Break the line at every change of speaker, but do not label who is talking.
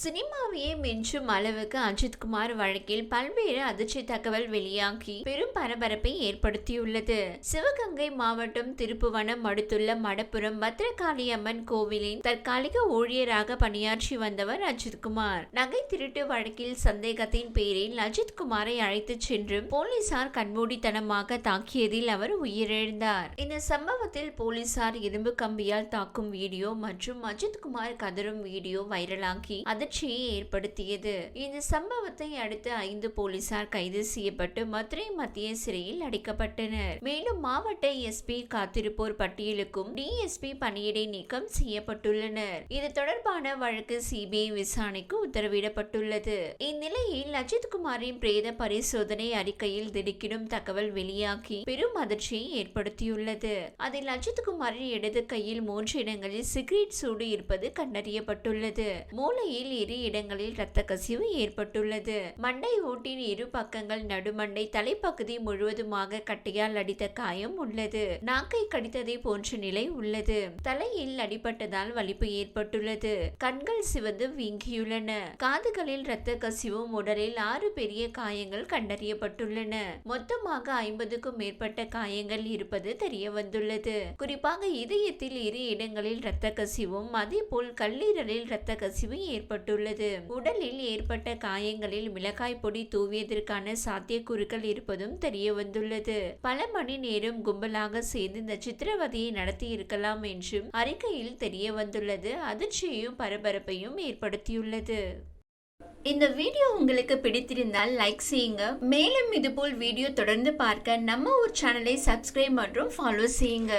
சினிமாவையே மெஞ்சும் அளவுக்கு அஜித்குமார் வழக்கில் பல்வேறு அதிர்ச்சி தகவல் வெளியாகி பெரும் பரபரப்பை ஏற்படுத்தியுள்ளது. சிவகங்கை மாவட்டம் திருப்புவனம் அடுத்துள்ள மடப்புரம் பத்ரகாளி அம்மன் கோவிலின் தற்காலிக ஊழியராக பணியாற்றி வந்தவர் அஜித்குமார் நகை திருட்டு வழக்கில் சந்தேகத்தின் பேரில் அஜித்குமாரை அழைத்துச் சென்று போலீசார் கண்மூடித்தனமாக தாக்கியதில் அவர் உயிரிழந்தார். இந்த சம்பவத்தில் போலீசார் இரும்பு கம்பியால் தாக்கும் வீடியோ மற்றும் அஜித்குமார் கதறும் வீடியோ வைரலாகி அதிர்ச்சியை ஏற்படுத்தியது. இந்த சம்பவத்தை அடுத்து ஐந்து போலீசார் கைது செய்யப்பட்டு மதுரை மத்திய சிறையில் அடைக்கப்பட்டனர். மேலும் மாவட்ட எஸ்பி காத்திருப்போர் பட்டியலுக்கும் டிஎஸ்பி பணியிடை நீக்கம் செய்யப்பட்டுள்ளனர். இது தொடர்பான வழக்கு சிபிஐ விசாரணைக்கு உத்தரவிடப்பட்டுள்ளது. இந்நிலையில் அஜித்குமாரின் பிரேத பரிசோதனை அறிக்கையில் திடுக்கிடும் தகவல் வெளியாகி பெரும் அதிர்ச்சியை ஏற்படுத்தியுள்ளது. அதில் அஜித்குமாரின் இடது கையில் மூன்று இடங்களில் சிகரெட் சூடு இருப்பது கண்டறியப்பட்டுள்ளது. மூளையில் இரு இடங்களில் இரத்த கசிவு ஏற்பட்டுள்ளது. மண்டை ஓட்டின் இரு பக்கங்கள் நடுமண்டை தலைப்பகுதி முழுவதுமாக கட்டையால் அடித்த காயம் உள்ளது. நாக்கை கடித்ததை போன்ற நிலை உள்ளது. தலையில் அடிபட்டதால் வலிப்பு ஏற்பட்டுள்ளது. கண்கள் சிவந்து வீங்கியுள்ளன. காதுகளில் இரத்த கசிவும் உடலில் ஆறு பெரிய காயங்கள் கண்டறியப்பட்டுள்ளன. மொத்தமாக ஐம்பதுக்கும் மேற்பட்ட காயங்கள் இருப்பது தெரிய வந்துள்ளது குறிப்பாக இதயத்தில் இரு இடங்களில் இரத்த கசிவும் அதேபோல் கல்லீரலில் இரத்த கசிவு ஏற்பட்டுள்ளது. உடலில் ஏற்பட்ட காயங்களில் மிளகாய் பொடி தூவியதற்கான சாத்தியக்கூறுகள் இருப்பதும் தெரிய வந்துள்ளது பல மணி நேரம் கும்பலாக சேர்ந்து இந்த சித்திரவதையை நடத்தி இருக்கலாம் என்றும் அறிக்கையில் தெரிய வந்துள்ளது அதிர்ச்சியையும் பரபரப்பையும் ஏற்படுத்தியுள்ளது. இந்த வீடியோ உங்களுக்கு பிடித்திருந்தால் லைக் செய்யுங்க. மேலும் இதுபோல் வீடியோ தொடர்ந்து பார்க்க நம்ம ஒரு சேனலை சப்ஸ்கிரைப் மற்றும் ஃபாலோ செய்யுங்க.